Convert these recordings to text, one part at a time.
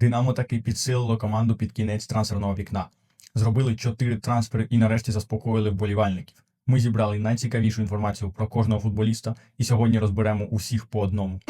Динамо таки підсилило команду під кінець трансферного вікна. Зробили чотири трансфери і нарешті заспокоїли вболівальників. Ми зібрали найцікавішу інформацію про кожного футболіста і сьогодні розберемо усіх по одному.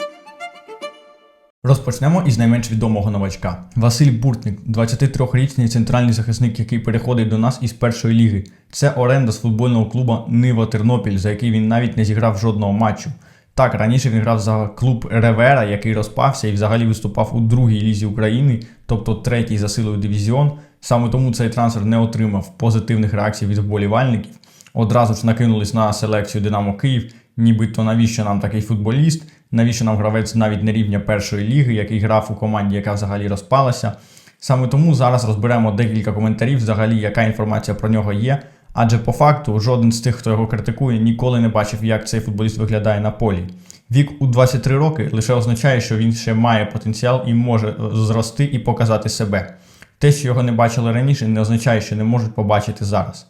Розпочнемо із найменш відомого новачка. Василь Буртник, 23-річний центральний захисник, який переходить до нас із першої ліги. Це оренда з футбольного клубу Нива Тернопіль, за який він навіть не зіграв жодного матчу. Так, раніше він грав за клуб Ревера, який розпався і взагалі виступав у другій лізі України, тобто третій за силою дивізіон. Саме тому цей трансфер не отримав позитивних реакцій від вболівальників. Одразу ж накинулись на селекцію Динамо Київ, нібито навіщо нам такий футболіст, навіщо нам гравець навіть не рівня першої ліги, який грав у команді, яка взагалі розпалася. Саме тому зараз розберемо декілька коментарів, взагалі, яка інформація про нього є. Адже по факту жоден з тих, хто його критикує, ніколи не бачив, як цей футболіст виглядає на полі. Вік у 23 роки лише означає, що він ще має потенціал і може зрости і показати себе. Те, що його не бачили раніше, не означає, що не можуть побачити зараз.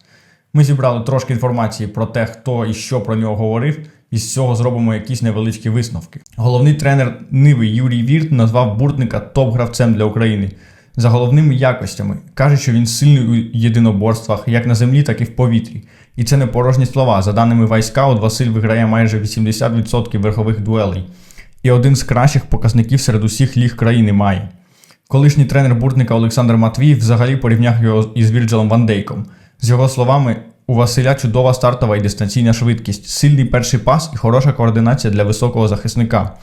Ми зібрали трошки інформації про те, хто і що про нього говорив, і з цього зробимо якісь невеличкі висновки. Головний тренер Ниви Юрій Вірт назвав Буртника топ-гравцем для України. За головними якостями каже, що він сильний у єдиноборствах як на землі, так і в повітрі. І це не порожні слова. За даними Вайскаут, Василь виграє майже 80% верхових дуелей. І один з кращих показників серед усіх ліг країни має. Колишній тренер буртника Олександр Матвіїв взагалі порівняв його із Вірджилом Ван Дейком. З його словами, у Василя чудова стартова і дистанційна швидкість, сильний перший пас і хороша координація для високого захисника.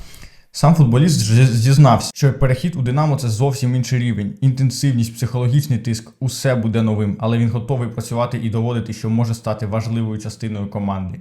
Сам футболіст зізнався, що перехід у Динамо це зовсім інший рівень. Інтенсивність, психологічний тиск, усе буде новим, але він готовий працювати і доводити, що може стати важливою частиною команди.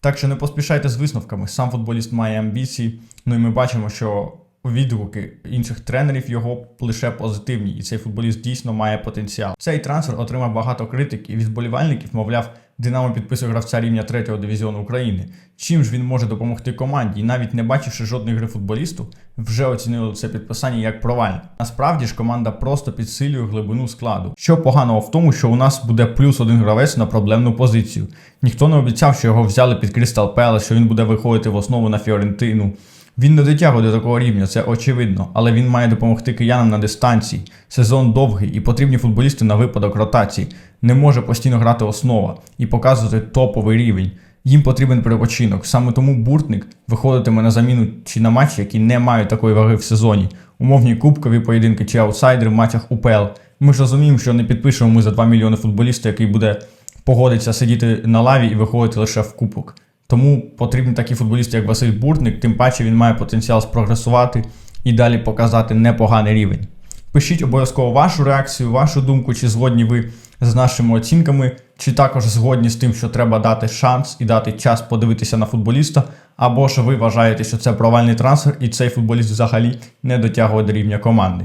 Так що не поспішайте з висновками. Сам футболіст має амбіції. Ну і ми бачимо, що відгуки інших тренерів його лише позитивні, і цей футболіст дійсно має потенціал. Цей трансфер отримав багато критики від вболівальників, мовляв, Динамо підписує гравця рівня 3 дивізіону України. Чим ж він може допомогти команді, і навіть не бачивши жодної гри футболісту, вже оцінили це підписання як провальне. Насправді ж команда просто підсилює глибину складу. Що поганого в тому, що у нас буде плюс один гравець на проблемну позицію. Ніхто не обіцяв, що його взяли під Крістал Пелес, що він буде виходити в основу на Фіорентину. Він не дотягує до такого рівня, це очевидно, але він має допомогти киянам на дистанції. Сезон довгий і потрібні футболісти на випадок ротації. Не може постійно грати основа і показувати топовий рівень. Їм потрібен перепочинок. Саме тому буртник виходитиме на заміну чи на матчі, які не мають такої ваги в сезоні. Умовні кубкові поєдинки чи аутсайдери в матчах УПЛ. Ми ж розуміємо, що не підпишемо ми за 2 мільйони футболіста, який буде погодитися сидіти на лаві і виходити лише в кубок. Тому потрібні такі футболісти, як Василь Буртник, тим паче він має потенціал спрогресувати і далі показати непоганий рівень. Пишіть обов'язково вашу реакцію, вашу думку, чи згодні ви з нашими оцінками, чи також згодні з тим, що треба дати шанс і дати час подивитися на футболіста, або ж ви вважаєте, що це провальний трансфер і цей футболіст взагалі не дотягує до рівня команди.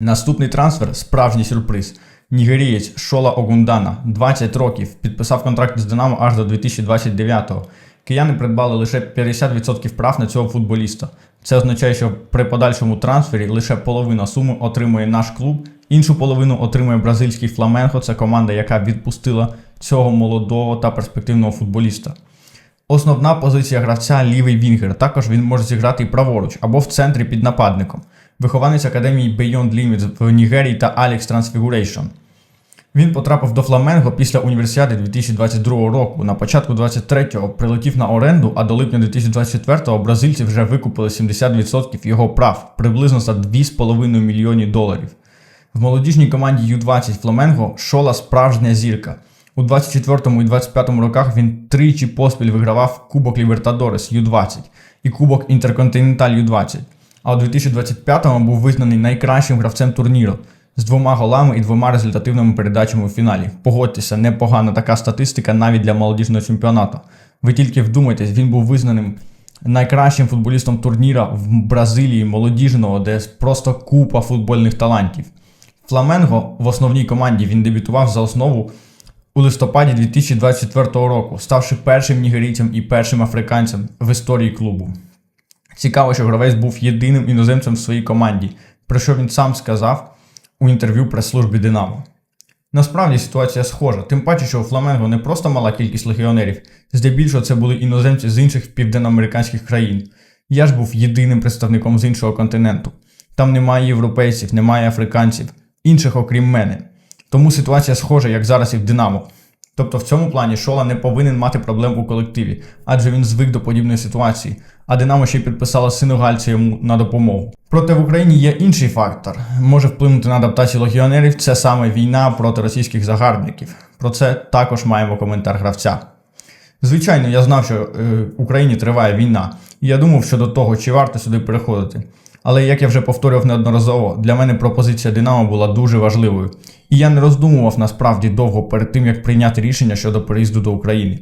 Наступний трансфер справжній сюрприз. Нігерієць Шола Огундана, 20 років, підписав контракт з Динамо аж до 2029-го. Кияни придбали лише 50% прав на цього футболіста. Це означає, що при подальшому трансфері лише половина суми отримує наш клуб, іншу половину отримує бразильський Фламенго, це команда, яка відпустила цього молодого та перспективного футболіста. Основна позиція гравця лівий вінгер. Також він може зіграти і праворуч або в центрі під нападником. Вихованець академії Beyond Limits в Нігерії та Alex Transfiguration. Він потрапив до Фламенго після універсіади 2022 року. На початку 23-го прилетів на оренду, а до липня 2024-го бразильці вже викупили 70% його прав, приблизно за 2,5 мільйони доларів. В молодіжній команді U20 Фламенго Шола справжня зірка. У 24 і 25 роках він тричі поспіль вигравав Кубок Лібертадорес U20 і Кубок Інтерконтиненталь U20. А у 2025-му був визнаний найкращим гравцем турніру з двома голами і двома результативними передачами у фіналі. Погодьтеся, непогана така статистика навіть для молодіжного чемпіонату. Ви тільки вдумайтесь, він був визнаним найкращим футболістом турніра в Бразилії молодіжного, де просто купа футбольних талантів. Фламенго в основній команді він дебютував за основу у листопаді 2024 року, ставши першим нігерійцем і першим африканцем в історії клубу. Цікаво, що гравець був єдиним іноземцем в своїй команді, про що він сам сказав у інтерв'ю прес-службі Динамо. Насправді ситуація схожа, тим паче, що у Фламенго не просто мала кількість легіонерів, здебільшого це були іноземці з інших південноамериканських країн. Я ж був єдиним представником з іншого континенту. Там немає європейців, немає африканців, інших окрім мене. Тому ситуація схожа, як зараз і в Динамо. Тобто в цьому плані Шола не повинен мати проблем у колективі, адже він звик до подібної ситуації, а Динамо ще й підписала синогальця йому на допомогу. Проте в Україні є інший фактор, може вплинути на адаптацію легіонерів. Це саме війна проти російських загарбників. Про це також маємо коментар гравця. Звичайно, я знав, що е, в Україні триває війна, і я думав щодо того, чи варто сюди переходити. Але як я вже повторював неодноразово, для мене пропозиція Динамо була дуже важливою, і я не роздумував насправді довго перед тим, як прийняти рішення щодо переїзду до України.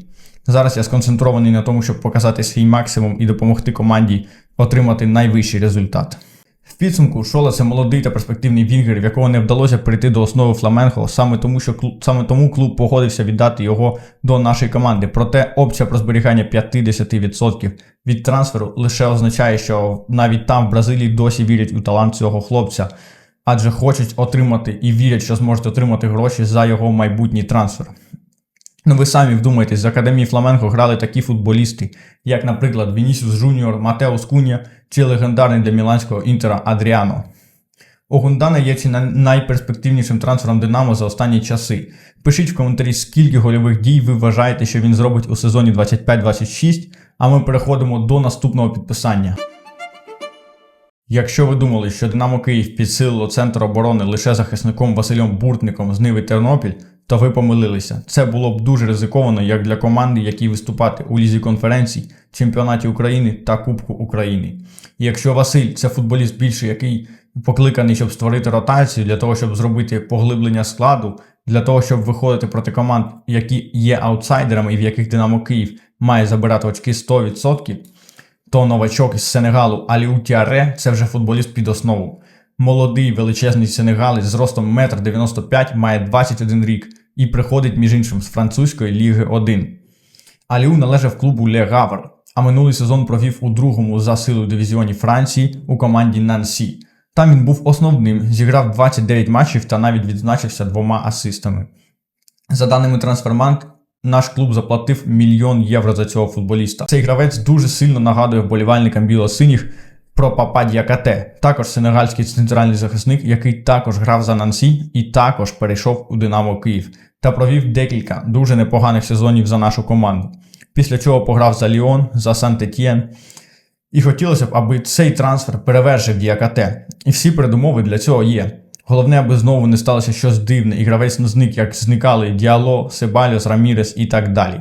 Зараз я сконцентрований на тому, щоб показати свій максимум і допомогти команді отримати найвищий результат. В підсумку Шола це молодий та перспективний вінгер, в якого не вдалося прийти до основи Фламенго, саме тому, що клуб, саме тому клуб погодився віддати його до нашої команди. Проте опція про зберігання 50% від трансферу лише означає, що навіть там в Бразилії досі вірять у талант цього хлопця, адже хочуть отримати і вірять, що зможуть отримати гроші за його майбутній трансфер. Ну, ви самі вдумайтесь, з академії Фламенго грали такі футболісти, як, наприклад, Вінісіус Жуніор, Матеус Куня чи легендарний для міланського інтера Адріано. Огундана є чи найперспективнішим трансфером Динамо за останні часи. Пишіть в коментарі, скільки гольових дій ви вважаєте, що він зробить у сезоні 25-26, а ми переходимо до наступного підписання. Якщо ви думали, що Динамо Київ підсилило центр оборони лише захисником Василем Буртником з Ниви Тернопіль, то ви помилилися. Це було б дуже ризиковано як для команди, які виступати у лізі конференцій, чемпіонаті України та Кубку України. І якщо Василь це футболіст більше, який покликаний, щоб створити ротацію, для того, щоб зробити поглиблення складу, для того, щоб виходити проти команд, які є аутсайдерами і в яких Динамо Київ має забирати очки 100%, то новачок із Сенегалу Аліу Тіаре це вже футболіст під основу. Молодий величезний сенегалець з ростом 1,95 м має 21 рік і приходить, між іншим, з французької Ліги 1. Аліу належав клубу Ле Гавр, а минулий сезон провів у другому за силою дивізіоні Франції у команді Нансі. Там він був основним, зіграв 29 матчів та навіть відзначився двома асистами. За даними Трансфермант, наш клуб заплатив мільйон євро за цього футболіста. Цей гравець дуже сильно нагадує вболівальникам білосиніх про Папа Діакате, також сенегальський центральний захисник, який також грав за Нансі і також перейшов у Динамо Київ та провів декілька дуже непоганих сезонів за нашу команду. Після чого пограв за Ліон, за Сант-Етьєн. І хотілося б, аби цей трансфер перевершив Діакате. І всі передумови для цього є. Головне, аби знову не сталося щось дивне, і гравець не зник, як зникали Діало, Себальос, Рамірес і так далі.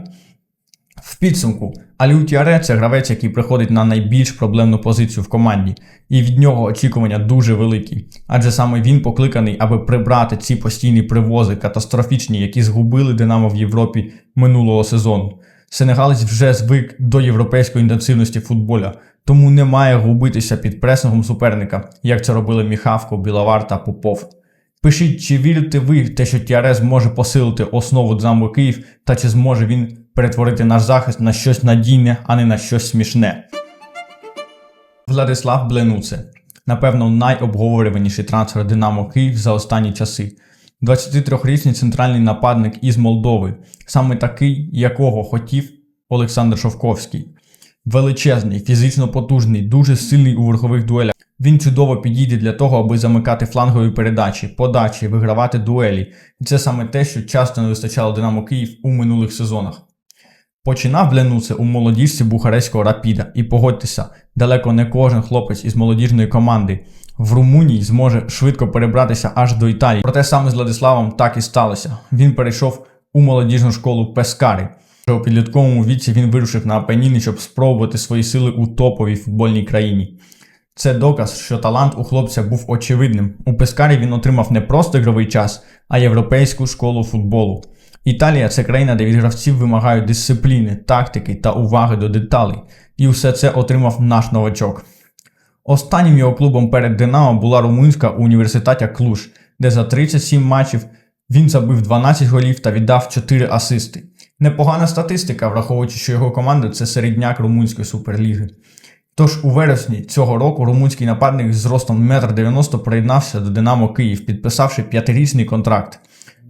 В підсумку, Аліу Тіаре це гравець, який приходить на найбільш проблемну позицію в команді, і від нього очікування дуже великі, адже саме він покликаний, аби прибрати ці постійні привози катастрофічні, які згубили Динамо в Європі минулого сезону. Сенегалець вже звик до європейської інтенсивності футболя, тому не має губитися під пресингом суперника, як це робили Міхавко, Білавар та Попов. Пишіть, чи вірите ви в те, що Тіаре зможе посилити основу Динамо Київ, та чи зможе він перетворити наш захист на щось надійне, а не на щось смішне. Владислав Бленуце. Напевно, найобговорюваніший трансфер Динамо Київ за останні часи. 23-річний центральний нападник із Молдови, саме такий, якого хотів Олександр Шовковський. Величезний, фізично потужний, дуже сильний у верхових дуелях. Він чудово підійде для того, аби замикати флангові передачі, подачі, вигравати дуелі. І це саме те, що часто не вистачало Динамо Київ у минулих сезонах. Починав Бленуце у молодіжці Бухарестського Рапіда, і погодьтеся, далеко не кожен хлопець із молодіжної команди в Румунії зможе швидко перебратися аж до Італії. Проте саме з Владиславом так і сталося. Він перейшов у молодіжну школу Пескари. Вже у підлітковому віці він вирушив на Апеніни, щоб спробувати свої сили у топовій футбольній країні. Це доказ, що талант у хлопця був очевидним. У Пескарі він отримав не просто ігровий час, а європейську школу футболу. Італія це країна, де від гравців вимагають дисципліни, тактики та уваги до деталей. І все це отримав наш новачок. Останнім його клубом перед Динамо була румунська університетя Клуж, де за 37 матчів він забив 12 голів та віддав 4 асисти. Непогана статистика, враховуючи, що його команда це середняк румунської суперліги. Тож у вересні цього року румунський нападник з ростом 1,90 м приєднався до Динамо Київ, підписавши п'ятирічний контракт.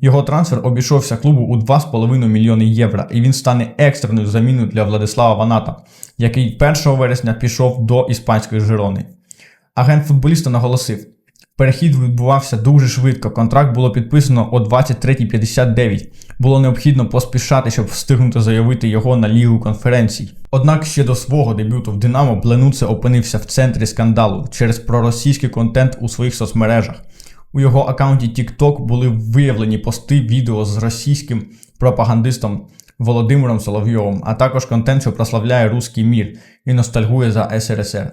Його трансфер обійшовся клубу у 2,5 мільйони євро, і він стане екстреною заміною для Владислава Ваната, який 1 вересня пішов до іспанської Жирони. Агент футболіста наголосив: перехід відбувався дуже швидко. Контракт було підписано о 23.59. Було необхідно поспішати, щоб встигнути заявити його на лігу конференцій. Однак ще до свого дебюту в Динамо Бленуце опинився в центрі скандалу через проросійський контент у своїх соцмережах. У його аккаунті TikTok були виявлені пости відео з російським пропагандистом Володимиром Соловйовим, а також контент, що прославляє руський мір і ностальгує за СРСР.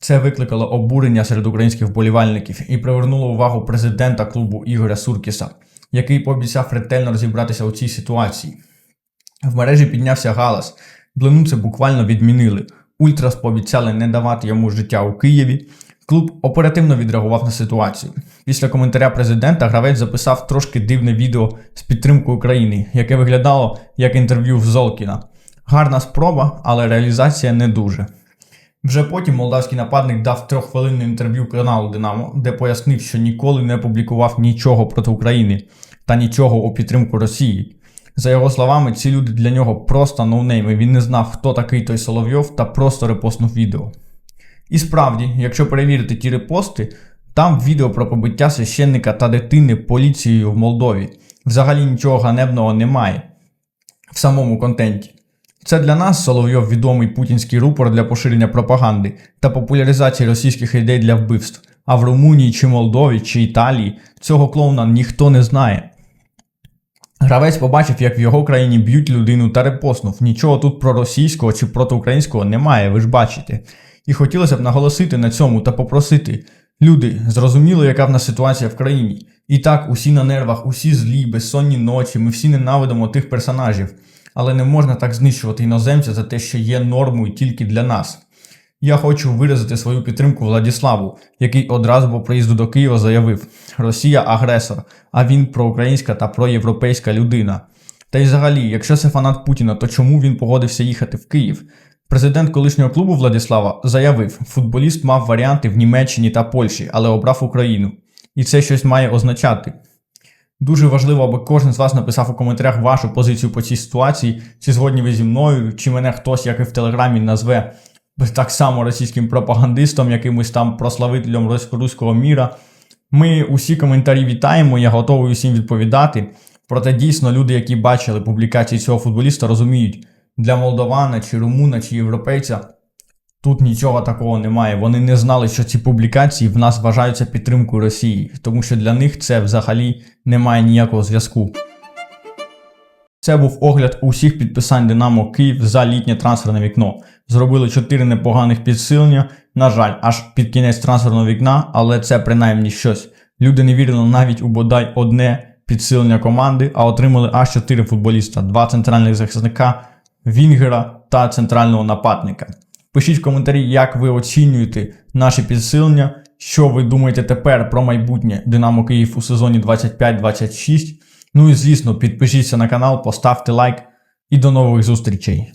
Це викликало обурення серед українських вболівальників і привернуло увагу президента клубу Ігоря Суркіса, який пообіцяв ретельно розібратися у цій ситуації. В мережі піднявся галас. Бленуце буквально відмінили. Ультрас пообіцяли не давати йому життя у Києві. Клуб оперативно відреагував на ситуацію. Після коментаря президента гравець записав трошки дивне відео з підтримкою України, яке виглядало як інтерв'ю в Золкіна. Гарна спроба, але реалізація не дуже. Вже потім молдавський нападник дав трьоххвилинне інтерв'ю каналу Динамо, де пояснив, що ніколи не публікував нічого проти України та нічого у підтримку Росії. За його словами, ці люди для нього просто ноунейми. Він не знав, хто такий той Соловйов, та просто репостнув відео. І справді, якщо перевірити ті репости, там відео про побиття священника та дитини поліцією в Молдові. Взагалі нічого ганебного немає в самому контенті. Це для нас Соловйов відомий путінський рупор для поширення пропаганди та популяризації російських ідей для вбивств. А в Румунії чи Молдові чи Італії цього клоуна ніхто не знає. Гравець побачив, як в його країні б'ють людину та репостнув. Нічого тут про російського чи проти українського немає, ви ж бачите. І хотілося б наголосити на цьому та попросити. Люди, зрозуміло, яка в нас ситуація в країні. І так, усі на нервах, усі злі, безсонні ночі, ми всі ненавидимо тих персонажів. Але не можна так знищувати іноземця за те, що є нормою тільки для нас. Я хочу виразити свою підтримку Владіславу, який одразу по приїзду до Києва заявив: Росія агресор, а він проукраїнська та проєвропейська людина. Та й взагалі, якщо це фанат Путіна, то чому він погодився їхати в Київ? Президент колишнього клубу Владіслава заявив, футболіст мав варіанти в Німеччині та Польщі, але обрав Україну. І це щось має означати. Дуже важливо, аби кожен з вас написав у коментарях вашу позицію по цій ситуації, чи згодні ви зі мною, чи мене хтось, як і в Телеграмі, назве так само російським пропагандистом, якимось там прославителем руського міра. Ми усі коментарі вітаємо, я готовий усім відповідати. Проте дійсно люди, які бачили публікації цього футболіста, розуміють, для молдована, чи румуна, чи європейця тут нічого такого немає. Вони не знали, що ці публікації в нас вважаються підтримкою Росії, тому що для них це взагалі не має ніякого зв'язку. Це був огляд усіх підписань Динамо Київ за літнє трансферне вікно. Зробили 4 непоганих підсилення. На жаль, аж під кінець трансферного вікна, але це принаймні щось. Люди не вірили навіть у бодай одне підсилення команди, а отримали аж 4 футболіста, 2 центральних захисника, Вінгера та центрального нападника. Пишіть в коментарі, як ви оцінюєте наші підсилення, що ви думаєте тепер про майбутнє Динамо Київ у сезоні 25-26. Ну і звісно, підпишіться на канал, поставте лайк і до нових зустрічей.